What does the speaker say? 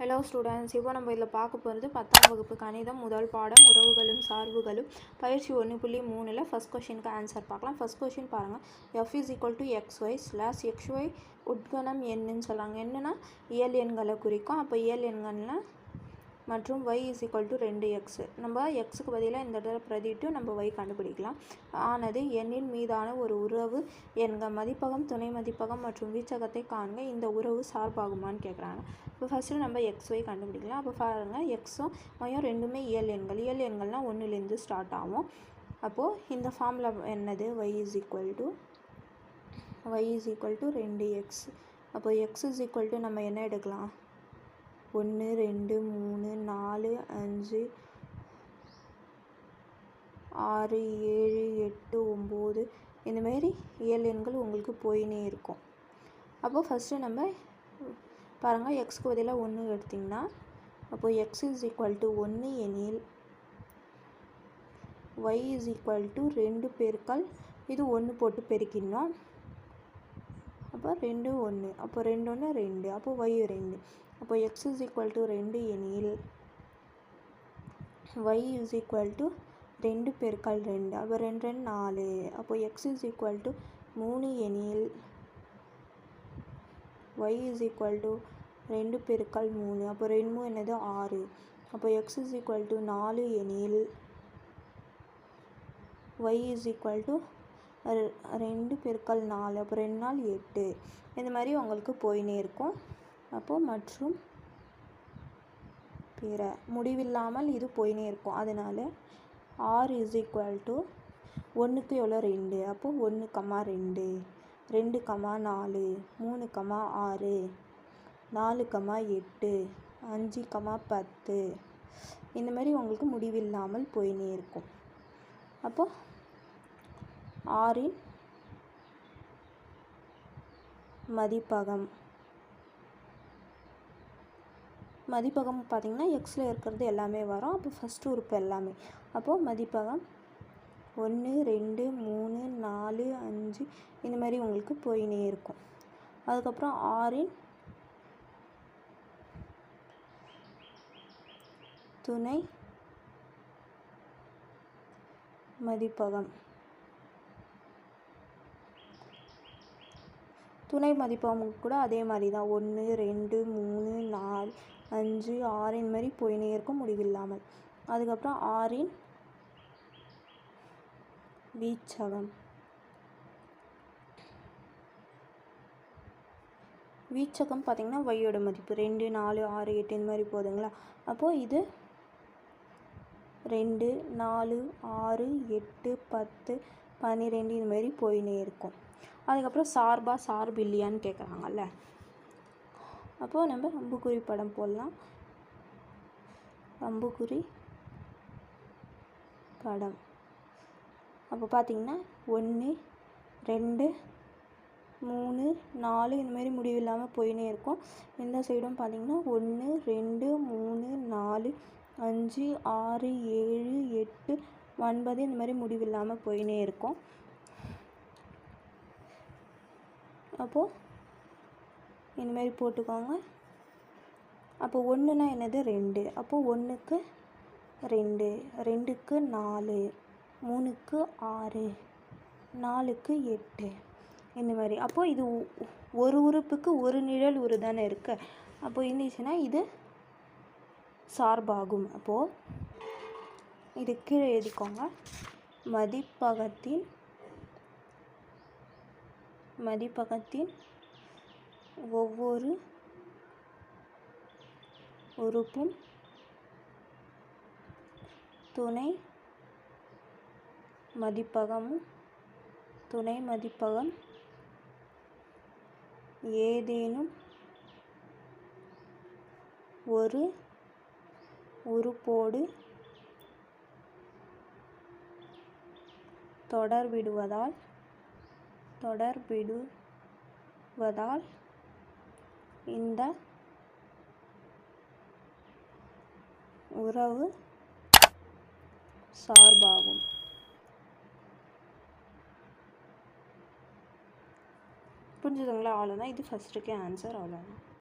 Hello students இப்போ நம்ம இதில் பார்க்க போகிறது பத்தாம் வகுப்பு கணிதம் முதல் பாடம் உறவுகளும் சார்புகளும். பயிற்சி ஒன்று புள்ளி மூணில் ஃபஸ்ட் கொஷினுக்கு ஆன்சர் பார்க்கலாம். ஃபஸ்ட் கொஷின் பாருங்கள். F is equal to X Y slash X Y உட்கணம் என்னன்னு சொல்லாங்க. என்னென்னா இயல் எண்களை குறிக்கும். அப்போ இயல் எண்கள்னால் மற்றும் y இஸ் ஈக்குவல் டு ரெண்டு எக்ஸ் நம்ம எக்ஸுக்கு பதிலாக இந்த இடத்துல பிரதிட்டு நம்ம y கண்டுபிடிக்கலாம். ஆனது எண்ணின் மீதான ஒரு உறவு. என்க மதிப்பகம் துணை மதிப்பகம் மற்றும் வீச்சகத்தை காண்க இந்த உறவு சார்பாகுமான்னு கேட்குறாங்க இப்போ ஃபஸ்ட்டு நம்ம எக்ஸ் ஒய் கண்டுபிடிக்கலாம். அப்போ பாருங்கள் எக்ஸும் மையம் ரெண்டுமே இயல் எண்கள். இயல் எண்கள்னால் ஒன்றுலேருந்து ஸ்டார்ட் ஆகும். அப்போது இந்த ஃபார்மில் என்னது? y is equal to y is equal to ரெண்டு எக்ஸ் அப்போ எக்ஸ் இஸ் ஈக்குவல் டு நம்ம என்ன எடுக்கலாம்? ஒன்று ரெண்டு மூணு நாலு அஞ்சு ஆறு ஏழு எட்டு ஒம்பது இந்தமாரி ஏழு எண்கள் உங்களுக்கு போயினே இருக்கும். அப்போ ஃபஸ்ட்டு நம்ம பாருங்கள் எக்ஸ்க்கு பதிலாக ஒன்று எடுத்திங்கன்னா அப்போ எக்ஸ் இஸ் ஈக்குவல் டு ஒன்று எனில் ஒய் இஸ் ஈக்குவல் டு ரெண்டு பெருக்கள் இது ஒன்று போட்டு பெருக்கிடணும். அப்போ ரெண்டு ஒன்று அப்போ ரெண்டு ஒன்று ரெண்டு அப்போ ஒய் ரெண்டு. அப்போ எக்ஸ் இஸ் ஈக்குவல் டு ரெண்டு எனில் ஒய் இஸ் ஈக்குவல் டு ரெண்டு பெருக்கள் ரெண்டு. அப்போ ரெண்டு ரெண்டு நாலு. அப்போ எக்ஸ் இஸ் ஈக்குவல் டு மூணு எனில் ஒய் இஸ் ஈக்குவல் டு ரெண்டு பெருக்கள் மூணு. அப்போ ரெண்டு மூணு என்னது? ஆறு. அப்போ எக்ஸ் இஸ் ஈக்குவல் டு நாலு எனில் ஒய் இஸ் ஈக்குவல் டு ரெண்டு பெருக்கள் நாலு. அப்போ ரெண்டு நாள் எட்டு. இந்த மாதிரி உங்களுக்கு போயினே இருக்கும். அப்போது மற்றும் பிற முடிவில்லாமல் இது போயினே இருக்கும். அதனால் ஆர் இஸ் ஈக்குவல் டு ஒன்றுக்கு எவ்வளோ ரெண்டு. அப்போது ஒன்று கம்மா ரெண்டு. ரெண்டு கம்மா நாலு. மூணு கம்மா ஆறு. நாலு கம்மா எட்டு. அஞ்சு கம்மா பத்து. இந்த மாதிரி உங்களுக்கு முடிவில்லாமல் போயினே இருக்கும். அப்போது ஆறின் மதிப்பகம். மதிப்பகம் பார்த்திங்கன்னா எக்ஸில் இருக்கிறது எல்லாமே வரும். அப்போ ஃபஸ்ட்டு உறுப்பு எல்லாமே. அப்போது மதிப்பகம் ஒன்று ரெண்டு மூணு நாலு அஞ்சு இந்த மாதிரி உங்களுக்கு போயினே இருக்கும். அதுக்கப்புறம் ஆறின் துணை மதிப்பகம். துணை மதிப்பகம் கூட அதே மாதிரி தான். ஒன்று ரெண்டு மூணு நாலு அஞ்சு ஆறின் மாதிரி போயினே இருக்கும் முடிவில்லாமல். அதுக்கப்புறம் ஆறின் வீச்சகம். வீச்சகம் பார்த்திங்கன்னா ஒய்யோட மதிப்பு. ரெண்டு நாலு ஆறு எட்டு இந்த மாதிரி போதுங்களா? அப்போது இது ரெண்டு நாலு ஆறு எட்டு பத்து பன்னிரெண்டு இது மாதிரி போயினே இருக்கும். அதுக்கப்புறம் சார்பா சார்பு இல்லையான்னு கேட்குறாங்கல்ல அப்போது நம்ம அம்புக்குறி படம் போடலாம். அம்புக்குறி படம். அப்போ பார்த்திங்கன்னா ஒன்று ரெண்டு மூணு நாலு இந்த மாதிரி முடிவு இல்லாமல் போயினே இருக்கும். இந்த சைடும் பார்த்திங்கன்னா ஒன்று ரெண்டு மூணு நாலு அஞ்சு ஆறு ஏழு எட்டு ஒன்பது இந்த மாதிரி முடிவு இல்லாமல் போயினே இருக்கும். அப்போது இந்தமாரி போட்டுக்கோங்க. அப்போ ஒன்றுனா என்னது? ரெண்டு. அப்போது ஒன்றுக்கு ரெண்டு. ரெண்டுக்கு நாலு. மூணுக்கு ஆறு. நாலுக்கு எட்டு. இந்த மாதிரி. அப்போது இது ஒரு உறுப்புக்கு ஒரு நிழல் உரு தானே இருக்கு. அப்போ இருந்துச்சுன்னா இது சார்பாகும். அப்போது இது கீழே எழுதிக்கோங்க. மதிப்பகத்தின் மதிப்பகத்தின் ஒவ்வொரு உறுப்பும் துணை மதிப்பகமும் துணை மதிப்பகம் ஏதேனும் ஒரு உறுப்போடு தொடர்பிடுவதால் தொடர்பிடுவதால் இந்த உறவு சார்பாகும். புரிஞ்சுதுங்களா? அவ்வளோதான் இது ஃபஸ்ட்டுக்கே ஆன்சர் அவ்வளோதான்